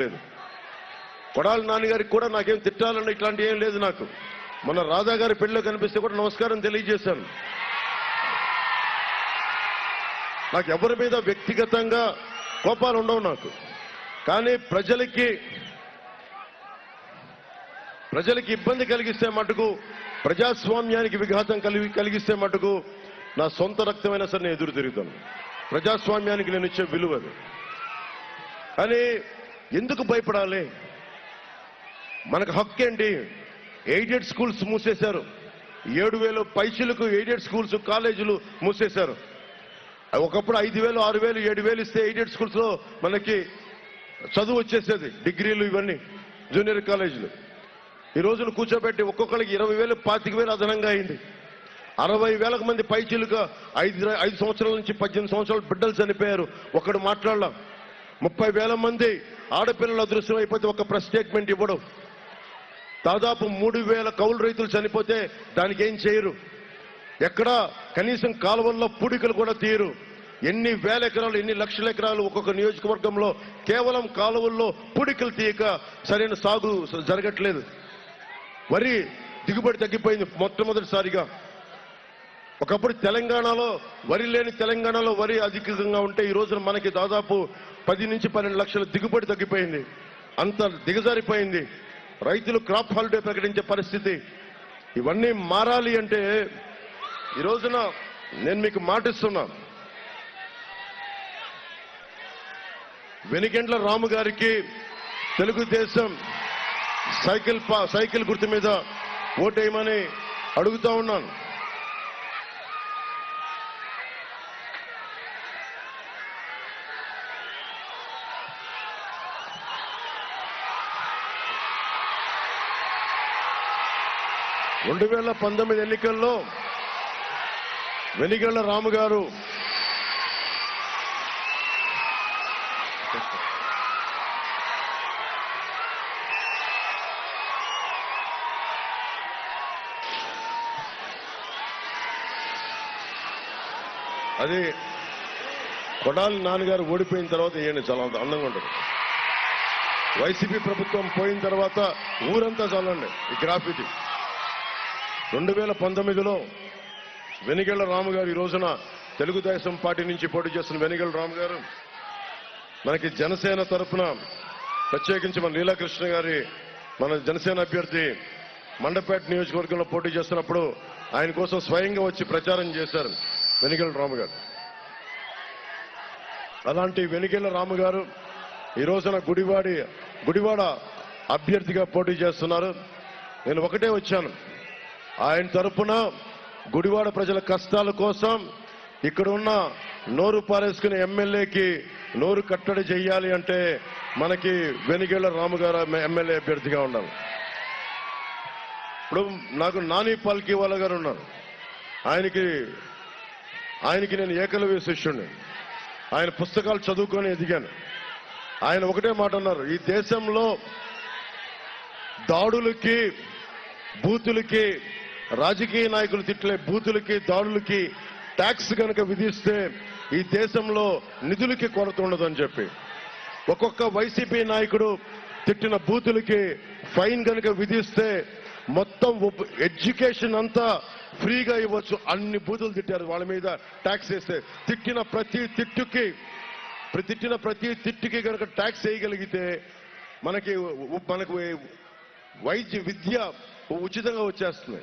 లేదు కొడాలి నాన్నగారికి కూడా నాకేం తిట్టాలని ఇట్లాంటి ఏం లేదు నాకు. మన రాధా గారి పెళ్ళిలో కనిపిస్తే కూడా నమస్కారం తెలియజేశాను. నాకు ఎవరి మీద వ్యక్తిగతంగా కోపాలు ఉండవు నాకు. కానీ ప్రజలకి ప్రజలకి ఇబ్బంది కలిగిస్తే మటుకు ప్రజాస్వామ్యానికి విఘాతం కలిగి కలిగిస్తే మటుకు నా సొంత రక్తమైన సరే నేను ఎదురు తిరుగుతాను. ప్రజాస్వామ్యానికి నేను ఇచ్చే విలువ కానీ ఎందుకు భయపడాలి? మనకు హక్కు ఏంటి? ఎయిడెడ్ స్కూల్స్ మూసేశారు. ఏడు వేలు పైసలకు ఎయిడెడ్ స్కూల్స్ కాలేజీలు మూసేశారు. ఒకప్పుడు ఐదు వేలు ఆరు వేలు ఏడు వేలు ఇస్తే ఎయిడెడ్ స్కూల్స్లో మనకి చదువు వచ్చేసేది డిగ్రీలు ఇవన్నీ జూనియర్ కాలేజీలు. ఈ రోజున కూర్చోబెట్టి ఒక్కొక్కరికి ఇరవై వేలు పాతిక వేలు అదనంగా అయింది. అరవై వేలకు మంది పైచీలుగా ఐదు ఐదు సంవత్సరాల నుంచి పద్దెనిమిది సంవత్సరాలు బిడ్డలు చనిపోయారు. ఒకడు మాట్లాడలా ముప్పై వేల మంది ఆడపిల్లల అదృశ్యం అయిపోతే ఒక ప్రెస్ స్టేట్మెంట్ ఇవ్వడం. దాదాపు మూడు వేల కౌలు రైతులు చనిపోతే దానికి ఏం చేయరు? ఎక్కడ కనీసం కాలువల్లో పూడికలు కూడా తీయరు. ఎన్ని వేల ఎకరాలు ఎన్ని లక్షల ఎకరాలు ఒక్కొక్క నియోజకవర్గంలో కేవలం కాలువల్లో పూడికలు తీయక సరైన సాగు జరగట్లేదు. వరి దిగుబడి తగ్గిపోయింది మొట్టమొదటిసారిగా. ఒకప్పుడు తెలంగాణలో వరి లేని తెలంగాణలో వరి అధికంగా ఉంటే ఈ రోజున మనకి దాదాపు పది నుంచి పన్నెండు లక్షల దిగుబడి తగ్గిపోయింది. అంత దిగజారిపోయింది. రైతులు క్రాప్ హాలిడే ప్రకటించే పరిస్థితి ఇవన్నీ మారాలి అంటే ఈ రోజున నేను మీకు మాటిస్తున్నా. వెనిగండ్ల రాము గారికి తెలుగుదేశం సైకిల్ సైకిల్ గుర్తు మీద ఓటేయమని అడుగుతా ఉన్నాను. రెండు వేల పంతొమ్మిది ఎన్నికల్లో వెనిగళ్ళ రాము గారు అది కొడాలి నాన్నగారు ఓడిపోయిన తర్వాత ఈయన చాలా అందంగా ఉంటుంది. వైసీపీ ప్రభుత్వం పోయిన తర్వాత ఊరంతా చాలండి ఈ గ్రాఫిటీ. రెండు వేల పంతొమ్మిదిలో వెనిగళ్ళ రాము గారు ఈ రోజున తెలుగుదేశం పార్టీ నుంచి పోటీ చేస్తున్న వెనిగళ్ళ రాము గారు మనకి జనసేన తరఫున ప్రత్యేకించి మన లీలాకృష్ణ గారి మన జనసేన అభ్యర్థి మండపేట నియోజకవర్గంలో పోటీ చేస్తున్నప్పుడు ఆయన కోసం స్వయంగా వచ్చి ప్రచారం చేశారు వెనిగళ్ళ రాము గారు. అలాంటి వెనిగళ్ళ రాము గారు ఈ రోజున గుడివాడి గుడివాడ అభ్యర్థిగా పోటీ చేస్తున్నారు. నేను ఒకటే వచ్చాను. ఆయన తరపున గుడివాడ ప్రజల కష్టాల కోసం ఇక్కడ ఉన్న నోరు పారేసుకునే ఎమ్మెల్యేకి నోరు కట్టడి చేయాలి అంటే మనకి వెనిగేళ్ళ రాముగారు ఎమ్మెల్యే అభ్యర్థిగా ఉండాలి ఇప్పుడు నాకు నాని పాల్కి వాళ్ళ గారు ఉన్నారు. ఆయనకి ఆయనకి నేను ఏకలవ్య శిష్యుడిని ఆయన పుస్తకాలు చదువుకొని ఎదిగాను. ఆయన ఒకటే మాట అన్నారు ఈ దేశంలో దాడులకి బూతులకి రాజకీయ నాయకులు తిట్లే బూతులకి దాడులకి ట్యాక్స్ కనుక విధిస్తే ఈ దేశంలో నిధులకి కొరత ఉండదని చెప్పి. ఒక్కొక్క వైసీపీ నాయకుడు తిట్టిన బూతులకి ఫైన్ కనుక విధిస్తే మొత్తం ఎడ్యుకేషన్ అంతా ఫ్రీగా ఇవ్వచ్చు. అన్ని బూతులు తిట్టారు. వాళ్ళ మీద ట్యాక్స్ వేస్తే తిట్టిన ప్రతి తిట్టుకి తిట్టిన ప్రతి తిట్టుకి కనుక ట్యాక్స్ వేయగలిగితే మనకి మనకు వైద్య విద్య ఉచితంగా వచ్చేస్తుంది.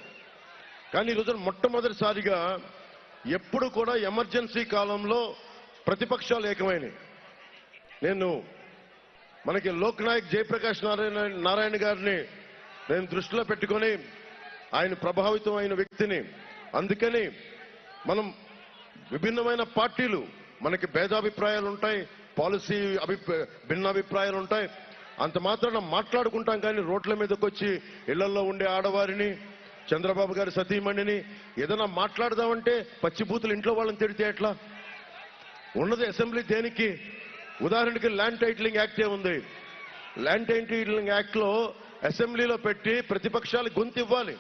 కానీ ఈ మొట్టమొదటిసారిగా ఎప్పుడు కూడా ఎమర్జెన్సీ కాలంలో ప్రతిపక్షాలు ఏకమైనవి. నేను మనకి లోక్ నాయక్ జయప్రకాష్ నారాయణ నారాయణ గారిని నేను దృష్టిలో పెట్టుకొని ఆయన ప్రభావితం అయిన వ్యక్తిని. అందుకని మనం విభిన్నమైన పార్టీలు మనకి భేదాభిప్రాయాలు ఉంటాయి పాలసీ అభిప్రాయ భిన్నాభిప్రాయాలు ఉంటాయి. అంత మాత్రాన మాట్లాడుకుంటాం కానీ రోడ్ల మీదకి వచ్చి ఇళ్ళలో ఉండే ఆడవారిని చంద్రబాబు గారి సతీమణిని ఏదైనా మాట్లాడదామంటే పచ్చిబూతులు ఇంట్లో వాళ్ళని తిడితే ఎట్లా? ఉన్నది అసెంబ్లీ దేనికి? ఉదాహరణకి ల్యాండ్ టైటిలింగ్ యాక్టే ఉంది. ల్యాండ్ టైటిలింగ్ యాక్ట్లో అసెంబ్లీలో పెట్టి ప్రతిపక్షాలు గొంతు ఇవ్వాలి.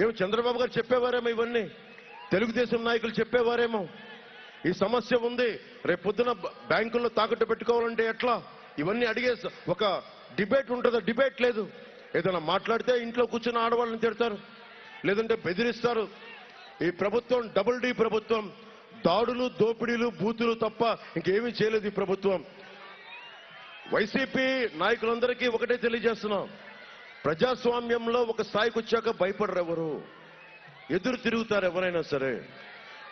ఏమో చంద్రబాబు గారు చెప్పేవారేమో ఇవన్నీ? తెలుగుదేశం నాయకులు చెప్పేవారేమో? ఈ సమస్య ఉంది. రేపు పొద్దున బ్యాంకుల్లో తాకట్టు పెట్టుకోవాలంటే ఎట్లా? ఇవన్నీ అడిగే ఒక డిబేట్ ఉంటుందా? డిబేట్ లేదు. ఏదైనా మాట్లాడితే ఇంట్లో కూర్చున్న ఆడవాళ్ళని తిడతారు. లేదంటే బెదిరిస్తారు. ఈ ప్రభుత్వం డబుల్ డి ప్రభుత్వం దాడులు దోపిడీలు బూతులు తప్ప ఇంకేమీ చేయలేదు ఈ ప్రభుత్వం. వైసీపీ నాయకులందరికీ ఒకటే తెలియజేస్తున్నాం. ప్రజాస్వామ్యంలో ఒక స్థాయికి వచ్చాక భయపడరు ఎవరు ఎదురు తిరుగుతారు ఎవరైనా సరే.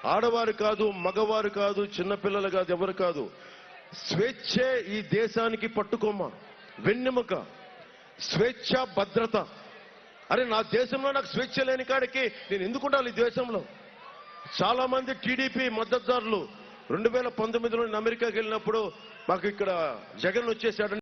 ఆడవారు కాదు మగవారు కాదు చిన్నపిల్లలు కాదు ఎవరు కాదు. స్వేచ్ఛే ఈ దేశానికి పట్టుకోమ వెన్నెముక. స్వేచ్ఛ భద్రత. అరే నా దేశంలో నాకు స్వేచ్ఛ లేని కాడికి నేను ఎందుకు ఉండాలి ఈ దేశంలో? చాలా మంది టీడీపీ మద్దతుదారులు రెండు వేల పంతొమ్మిదిలో నేను అమెరికాకి వెళ్ళినప్పుడు మాకు ఇక్కడ జగన్ వచ్చేసాడు